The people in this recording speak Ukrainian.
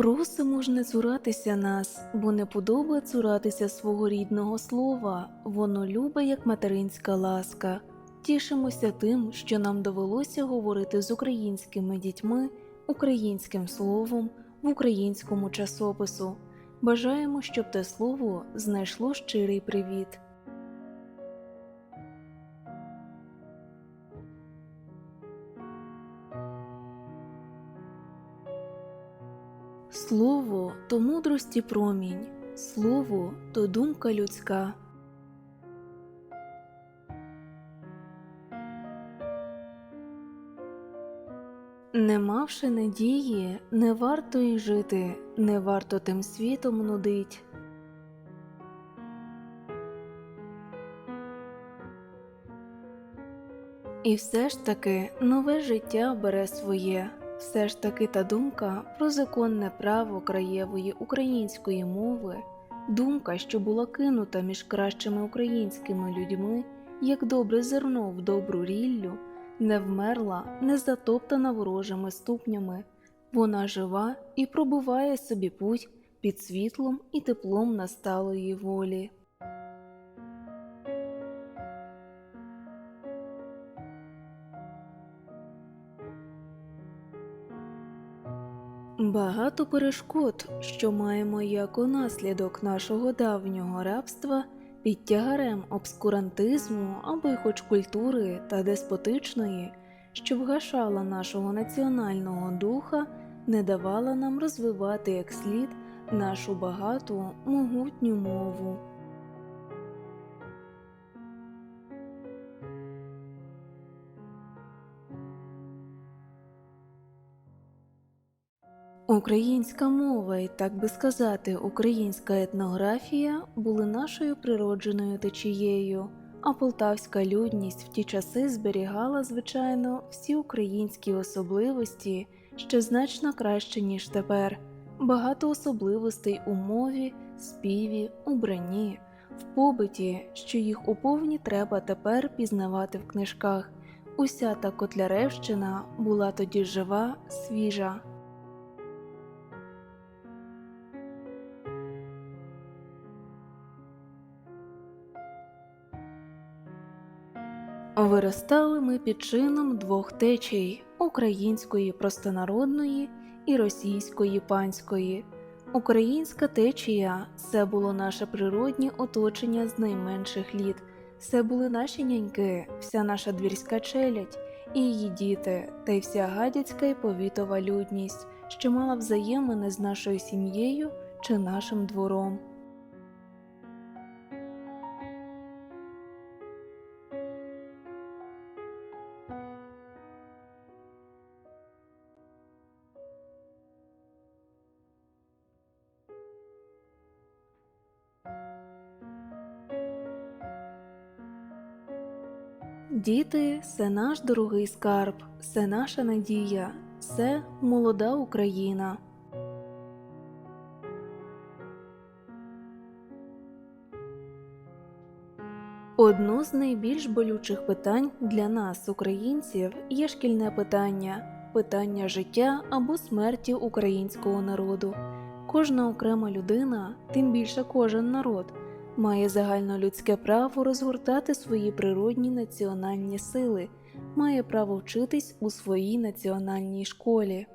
Просимо ж не цуратися нас, бо не подоба цуратися свого рідного слова, воно любе, як материнська ласка. Тішимося тим, що нам довелося говорити з українськими дітьми, українським словом, в українському часопису. Бажаємо, щоб те слово знайшло щирий привіт. Слово то мудрості промінь, слово то думка людська. Не мавши надії, не варто й жити, не варто тим світом нудить. І все ж таки нове життя бере своє, все ж таки та думка про законне право краєвої української мови, думка, що була кинута між кращими українськими людьми, як добре зерно в добру ріллю, не вмерла, не затоптана ворожими ступнями, вона жива і пробиває собі путь під світлом і теплом насталої волі. Багато перешкод, що маємо як у наслідок нашого давнього рабства, під тягарем обскурантизму або хоч культури та деспотичної, що вгашала нашого національного духа, не давала нам розвивати як слід нашу багату могутню мову. Українська мова і, так би сказати, українська етнографія були нашою природженою течією, а полтавська людність в ті часи зберігала, звичайно, всі українські особливості ще значно краще, ніж тепер. Багато особливостей у мові, співі, убранні, в побиті, що їх уповні треба тепер пізнавати в книжках. Уся та Котляревщина була тоді жива, свіжа. Виростали ми під чином двох течій української простонародної і російської панської. Українська течія це було наше природнє оточення з найменших літ, це були наші няньки, вся наша двірська челядь і її діти, та й вся гадяцька і повітова людність, що мала взаємини з нашою сім'єю чи нашим двором. Діти це наш дорогий скарб, це наша надія, це молода Україна. Одно з найбільш болючих питань для нас, українців, є шкільне питання питання життя або смерті українського народу. Кожна окрема людина, тим більше кожен народ, має загальнолюдське право розгортати свої природні національні сили, має право вчитись у своїй національній школі.